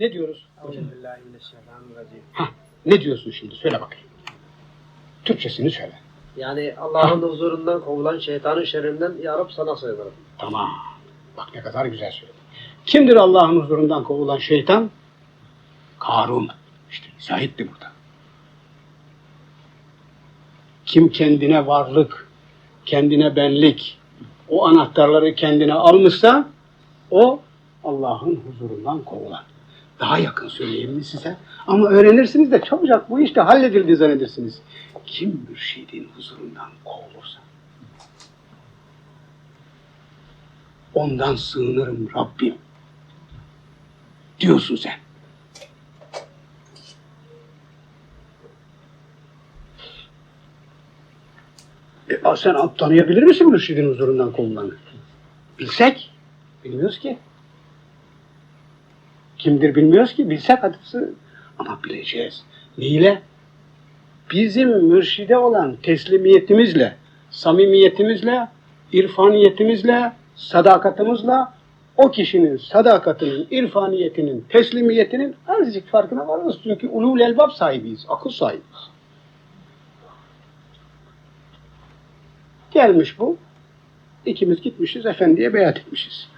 Ne diyoruz? Hah, ne diyorsun şimdi? Söyle bakayım. Türkçesini söyle. Yani Allah'ın huzurundan kovulan şeytanın şerrinden Ya Rab sana sığınırım. Tamam. Bak ne kadar güzel söyledin. Kimdir Allah'ın huzurundan kovulan şeytan? Karun. İşte Said'di burada. Kim kendine varlık, kendine benlik, o anahtarları kendine almışsa o Allah'ın huzurundan kovulan. Daha yakın söyleyeyim mi size? Ama öğrenirsiniz de çabucak bu işte halledildi zannedersiniz. Kim mürşidin huzurundan kovulursa ondan sığınırım Rabbim. Diyorsun sen. E, sen tanıyabilir misin mürşidin huzurundan kovulanı? Bilsek. Bilmiyoruz ki. Kimdir bilmiyoruz ki. Bilsek hadi sı- Ama bileceğiz. Neyle? Bizim mürşide olan teslimiyetimizle, samimiyetimizle, irfaniyetimizle, sadakatimizle o kişinin sadakatinin, irfaniyetinin, teslimiyetinin azıcık farkına varırız. Çünkü ulul elbab sahibiyiz, akıl sahibiyiz. Gelmiş bu. İkimiz gitmişiz, efendiye beyat etmişiz.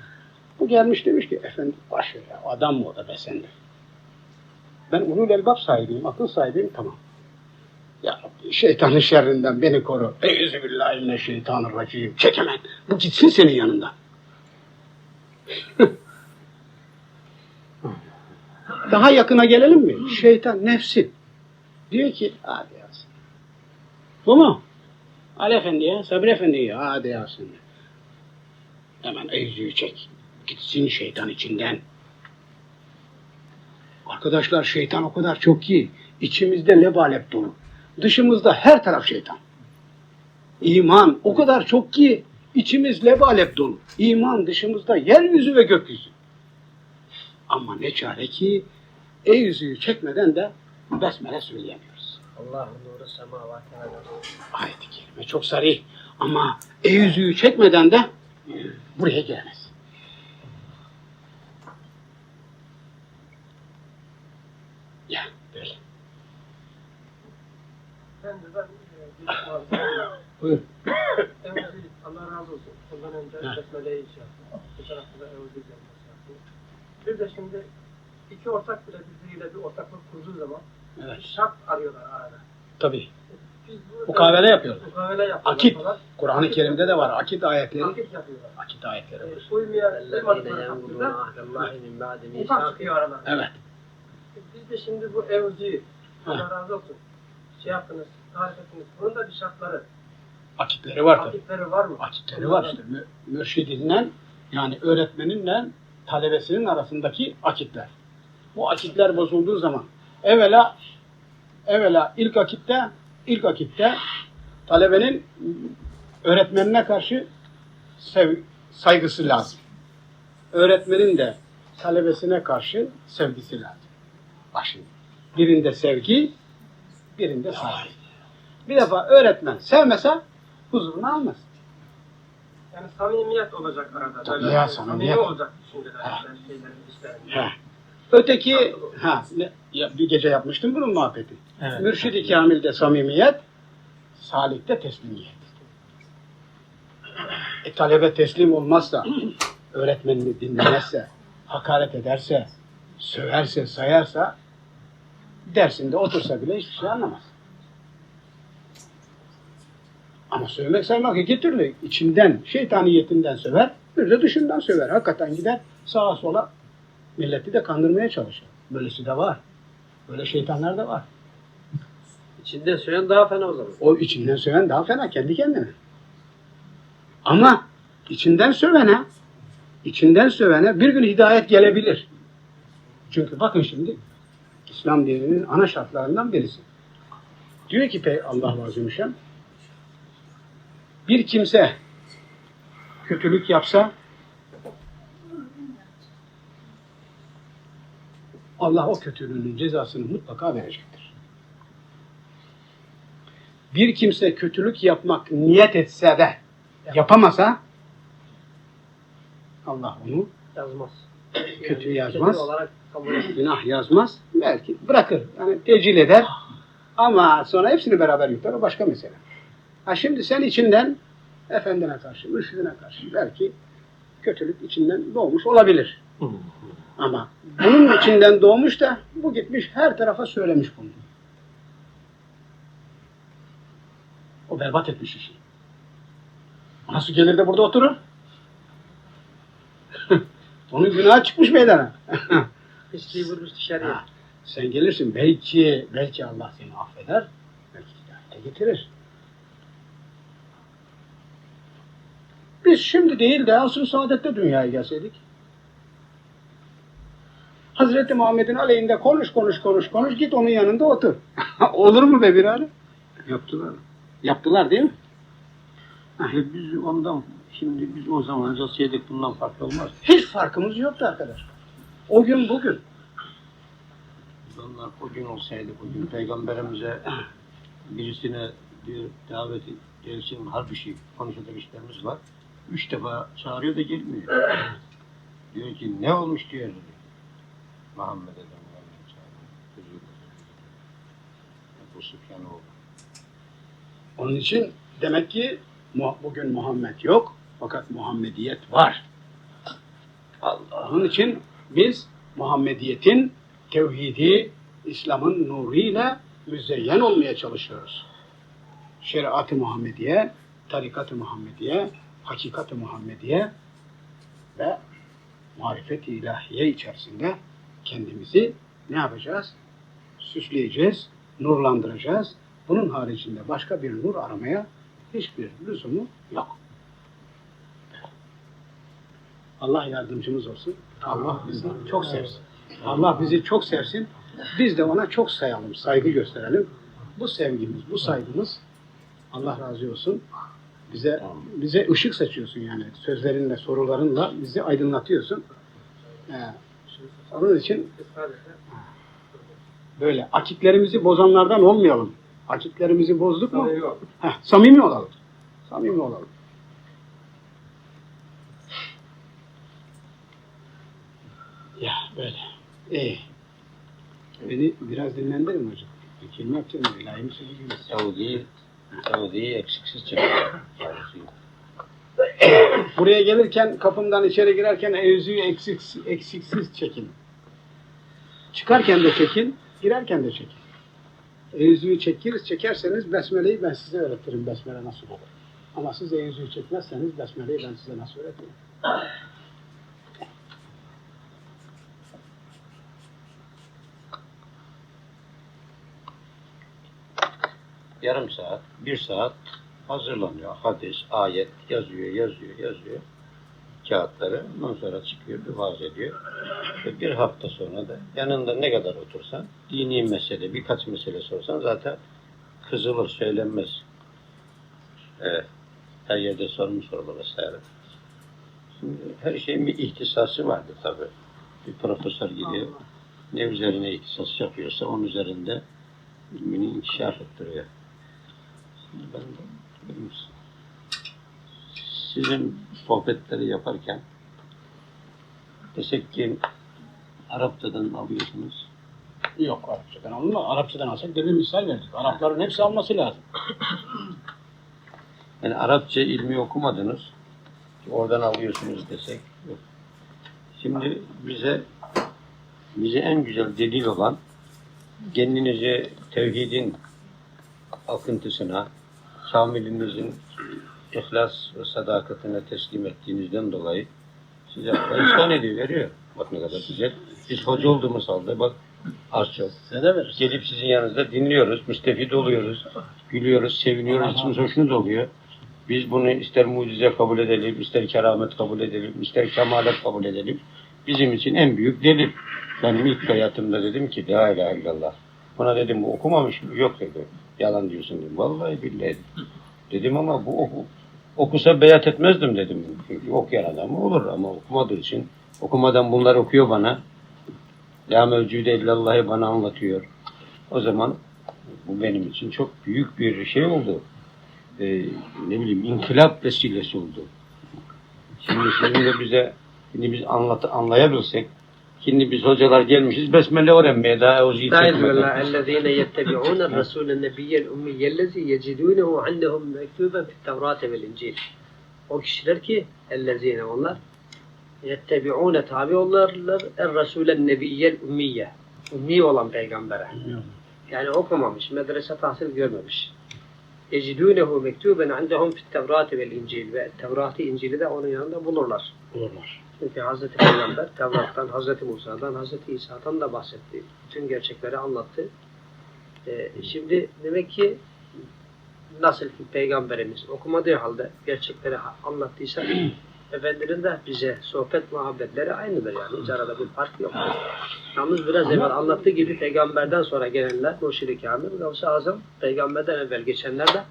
Bu gelmiş demiş ki, efendi baş ya, adam mı o da be sende. Ben ulul elbab sahibiyim, akıl sahibiyim, tamam. Ya şeytanın şerrinden beni koru. Euzubillahimineşşeytanirracim. Çek hemen. Bu gitsin senin yanından. Daha yakına gelelim mi? Şeytan nefsin. Diyor ki hadi Yasin. Bu mu? Ali Efendi ya, Sabri Efendi ya. Hadi Yasin. Hemen yüzüğü çek. Gitsin şeytan içinden. Arkadaşlar şeytan o kadar çok ki içimizde lebalep dolu. Dışımızda her taraf şeytan. İman o kadar çok ki içimiz lebalep dolu. İman dışımızda yeryüzü ve gökyüzü. Ama ne çare ki e yüzüğü çekmeden de besmele söyleyemiyoruz. Allah'ın nuru semavat Ayet-i kerime çok sarih ama e yüzüğü çekmeden de e, buraya gelemez. Ya böyle. Ben de ben e, bir muhabbet Buyur. Allah razı olsun. Ondan önce besmeleyi iş yaptı. Bu tarafta da evlilik yaptı. Bir de şimdi iki ortak bile birbiriyle bir ortaklık kurduğu zaman evet. şart arıyorlar arada. Tabii. Mukavele yapıyorlar. Mukavele yapıyorlar. Akit. Kur'an-ı Kerim'de de var. Akit ayetleri. Akit yapıyorlar. Akit ayetleri var. E, uymayan, uymadıkları hakkında mutlak çıkıyor aralarında. Evet. E, biz de şimdi bu evci, Allah razı olsun, şey yaptınız, tarif ettiniz. Bunun da bir şartları, Akitleri var tabii. akitleri var mı? Akitleri var işte. Mü- Mürşidinden yani öğretmeninle talebesinin arasındaki akitler. Bu akitler bozulduğu zaman evvela evvela ilk akitte ilk akitte talebenin öğretmenine karşı sev, saygısı lazım. Öğretmenin de talebesine karşı sevgisi lazım. Bak şimdi. Birinde sevgi, birinde saygı. Bir defa öğretmen sevmese huzurunu almaz. Yani samimiyet olacak arada. Tabii Böyle ya, samimi samimiyet. olacak düşünceler, işlerin. He. Öteki, ha, ne, ya, bir gece yapmıştım bunun muhabbeti. Evet. Mürşid-i Kamil'de samimiyet, Salik'te teslimiyet. E, talebe teslim olmazsa, öğretmenini dinlemezse, hakaret ederse, söverse, sayarsa, dersinde otursa bile hiçbir şey anlamaz. Ama sövmek saymak iki türlü. İçinden, şeytaniyetinden söver, bir de dışından söver. Hakikaten gider sağa sola milleti de kandırmaya çalışır. Böylesi de var. Böyle şeytanlar da var. İçinde söyleyen daha fena o zaman. O içinden söven daha fena kendi kendine. Ama içinden sövene, içinden sövene bir gün hidayet gelebilir. Çünkü bakın şimdi İslam dininin ana şartlarından birisi. Diyor ki Pey Allah Azimüşşan bir kimse kötülük yapsa Allah o kötülüğünün cezasını mutlaka verecektir. Bir kimse kötülük yapmak niyet etse de yapamasa Allah onu Yazmaz. kötü yazmaz. Günah yazmaz. Belki bırakır. Yani tecil eder. Ama sonra hepsini beraber yutar. O başka mesele. Ha şimdi sen içinden efendine karşı, mürşidine karşı belki kötülük içinden doğmuş olabilir. Ama bunun içinden doğmuş da bu gitmiş her tarafa söylemiş bunu. O berbat etmiş işi. Nasıl gelir de burada oturur? Onun günahı çıkmış meydana. Pisliği vurmuş dışarıya. Ha, sen gelirsin belki belki Allah seni affeder. Belki hidayete getirir. Biz şimdi değil de asr-ı saadette dünyaya gelseydik. Hazreti Muhammed'in aleyhinde konuş konuş konuş konuş git onun yanında otur. Olur mu be birader? Yaptılar. Yaptılar değil mi? E biz ondan şimdi biz o zaman yazsaydık bundan farklı olmaz. Hiç farkımız yoktu arkadaş. O gün bugün. Onlar o gün olsaydı bugün peygamberimize birisine diyor davet gelsin harbi şey konuşacak işlerimiz var. Üç defa çağırıyor da gelmiyor. diyor ki ne olmuş diyor. Dönüyor. çağırıyor. Bu Süfyanoğlu. Onun için demek ki bugün Muhammed yok fakat Muhammediyet var. Onun için biz Muhammediyetin tevhidi, İslam'ın nuruyla müzeyyen olmaya çalışıyoruz. Şeriat-ı Muhammediye, tarikat-ı Muhammediye, hakikat-ı Muhammediye ve marifet-i ilahiye içerisinde kendimizi ne yapacağız? Süsleyeceğiz, nurlandıracağız. Bunun haricinde başka bir nur aramaya hiçbir lüzumu yok. Allah yardımcımız olsun. Allah bizi çok sevsin. Allah bizi çok sevsin. Biz de ona çok sayalım, saygı gösterelim. Bu sevgimiz, bu saygımız Allah razı olsun. Bize bize ışık saçıyorsun yani sözlerinle, sorularınla bizi aydınlatıyorsun. Ee, onun için böyle akitlerimizi bozanlardan olmayalım. Akitlerimizi bozduk mu? yok. Heh, samimi olalım. Samimi olalım. Ya böyle. İyi. Beni biraz dinlendirin hocam. Kelime yapacağım. İlahi mi söyleyeceğim? Yahudi'yi Yahudi'yi eksiksiz. Yahudi'yi. Buraya gelirken kapımdan içeri girerken evzüyü eksiksiz, eksiksiz çekin. Çıkarken de çekin, girerken de çekin. Evzüyü çekir, çekerseniz Besmele'yi ben size öğretirim Besmele nasıl olur. Ama siz evzüyü çekmezseniz Besmele'yi ben size nasıl öğretirim. Yarım saat, bir saat hazırlanıyor. Hadis, ayet yazıyor, yazıyor, yazıyor kağıtları. Ondan sonra çıkıyor, bir vaaz ediyor. Ve bir hafta sonra da yanında ne kadar otursan, dini mesele, birkaç mesele sorsan zaten kızılır, söylenmez. Evet. Her yerde sormuş olur vesaire. Şimdi her şeyin bir ihtisası vardır tabii. Bir profesör gidiyor. Ne üzerine ihtisas yapıyorsa onun üzerinde ilmini inkişaf ettiriyor. Ben de benim sizin sohbetleri yaparken desek ki Arapçadan alıyorsunuz. Yok Arapçadan alınma. Arapçadan alsak demin misal verdik. Arapların hepsi alması lazım. Yani Arapça ilmi okumadınız. Oradan alıyorsunuz desek. Yok. Şimdi bize bize en güzel delil olan kendinizi tevhidin akıntısına, kamilinizin ihlas ve sadakatine teslim ettiğinizden dolayı size ihsan ediyor, veriyor. Bak ne kadar güzel. Biz hoca olduğumuz halde bak az çok. Gelip sizin yanınızda dinliyoruz, müstefid oluyoruz, gülüyoruz, seviniyoruz, içimiz hoşnut oluyor. Biz bunu ister mucize kabul edelim, ister keramet kabul edelim, ister kemalet kabul edelim. Bizim için en büyük delil. Benim ilk hayatımda dedim ki la ilahe illallah. Buna dedim bu okumamış mı? Yok dedi. Yalan diyorsun dedim. Vallahi billahi. Dedim ama bu oku, okusa beyat etmezdim dedim. Çünkü okuyan adam olur ama okumadığı için okumadan bunlar okuyor bana. La mevcude illallah'ı bana anlatıyor. O zaman bu benim için çok büyük bir şey oldu. Ee, ne bileyim inkılap vesilesi oldu. Şimdi sizin de bize şimdi biz anlat, anlayabilsek Şimdi biz hocalar gelmişiz besmele öğrenmeye daha o Estaizu çekmeden. ellezine yettebi'ûne rasûlen nebiyyel ummiyyellezi yecidûnehu indehum mektuben fit tevrate vel incil. O kişiler ki ellezine onlar yettebi'ûne tabi olurlar er rasûlen nebiyyel ummiyye. Ummi olan peygambere. Yani okumamış, medrese tahsil görmemiş. Yecidûnehu mektuben indehum fit tevrate vel incil ve Tevrat'ı İncil'i de onun yanında bulurlar. Bulurlar. Çünkü Hazreti Peygamber Tevrat'tan, Hazreti Musa'dan, Hazreti İsa'dan da bahsetti. Bütün gerçekleri anlattı. Ee, şimdi demek ki nasıl ki Peygamberimiz okumadığı halde gerçekleri anlattıysa Efendinin de bize sohbet muhabbetleri aynıdır yani. Hiç arada bir fark yok. Yalnız biraz evvel anlattığı gibi peygamberden sonra gelenler Murşid-i Kamil, Gavs-ı Azam, peygamberden evvel geçenler de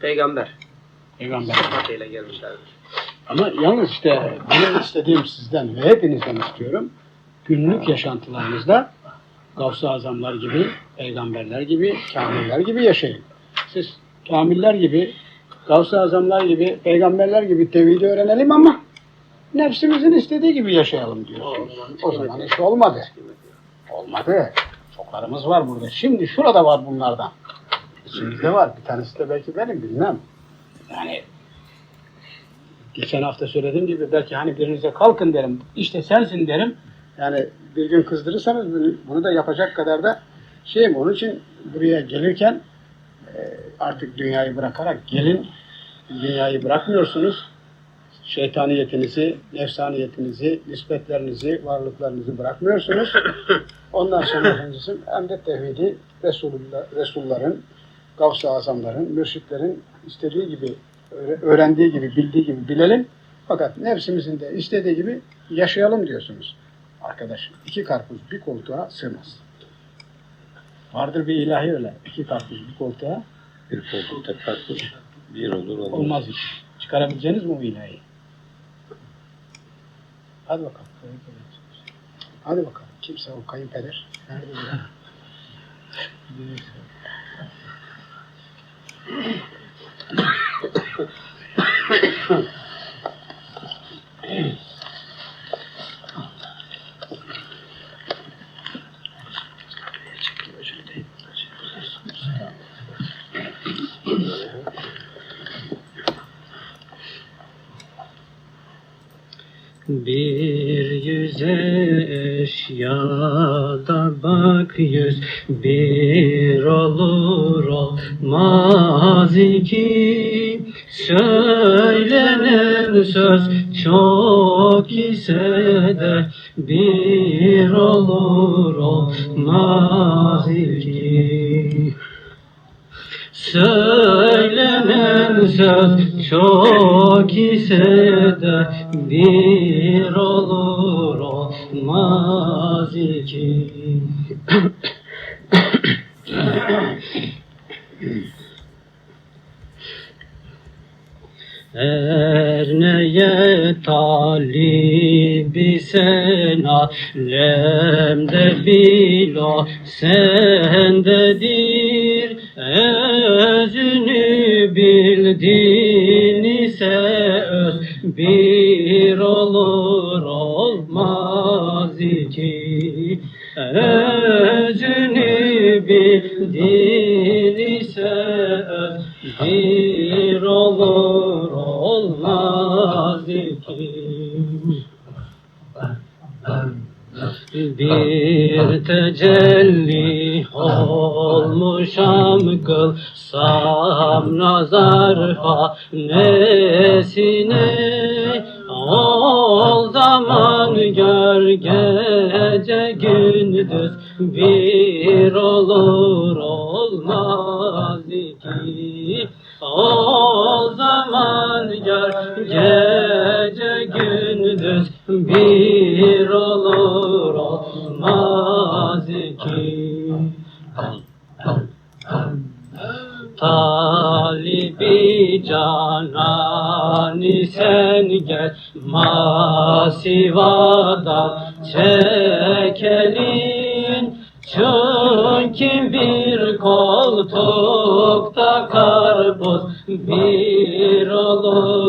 peygamber Peygamber. sıfatıyla gelmişlerdir. Ama yalnız işte benim istediğim sizden ve hepinizden istiyorum. Günlük yaşantılarınızda Gavs-ı Azamlar gibi, peygamberler gibi, kamiller gibi yaşayın. Siz kamiller gibi, Gavs-ı Azamlar gibi, peygamberler gibi tevhidi öğrenelim ama nefsimizin istediği gibi yaşayalım diyorsunuz. O zaman iş olmadı. Olmadı. Çoklarımız var burada. Şimdi şurada var bunlardan. İçimizde var. Bir tanesi de belki benim bilmem. Yani geçen hafta söylediğim gibi belki hani birinize kalkın derim. İşte sensin derim. Yani bir gün kızdırırsanız bunu, da yapacak kadar da şeyim. Onun için buraya gelirken e, artık dünyayı bırakarak gelin. Dünyayı bırakmıyorsunuz. Şeytaniyetinizi, nefsaniyetinizi, nispetlerinizi, varlıklarınızı bırakmıyorsunuz. Ondan sonra efendisi hem de tevhidi Resulullah, Resulların, Gavs-ı Azamların, mürşitlerin istediği gibi, öğrendiği gibi, bildiği gibi bilelim. Fakat nefsimizin de istediği gibi yaşayalım diyorsunuz. Arkadaş, iki karpuz bir koltuğa sığmaz. Vardır bir ilahi öyle. İki karpuz bir koltuğa Bir koltukta karpuz bir olur olmaz. olmaz hiç. Çıkarabileceğiniz mi o ilahi? Hadi bakalım. Hadi bakalım. Kimse o kayınpeder. Nerede bu? Bir yüze eşyada bak yüz bir olur olmaz iki bir olur olmaz iki Söylenen söz çok ise de bir olur olmaz iki. Her neye talibi sen alemde bil o sendedir Özünü bildin ise öz bir olur olmaz iki. Özünü bildin tecelli olmuşam kılsam nazar hanesine. Ol zaman gör gece gündüz bir olur olmaz iki. O Talibi canani sen gel masivadan çekelin Çünkü bir koltukta karpuz bir olur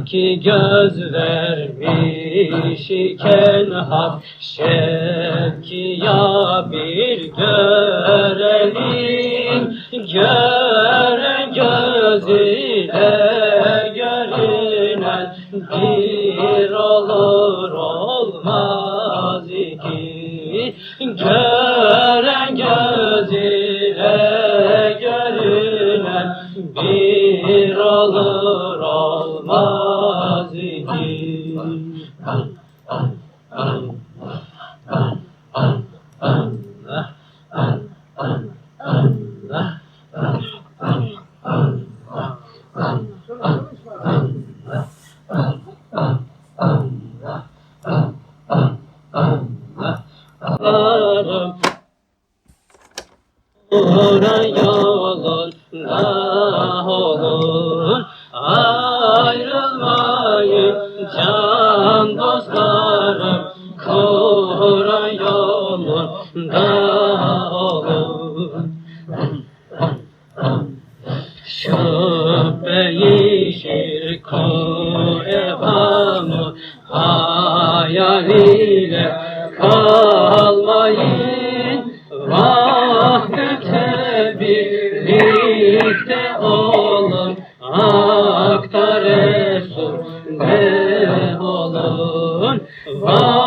İki göz vermiş iken hapşet ki ya bir görelim gören göz ile görünen bir olur. Father Almighty. Sen dostlar Oh.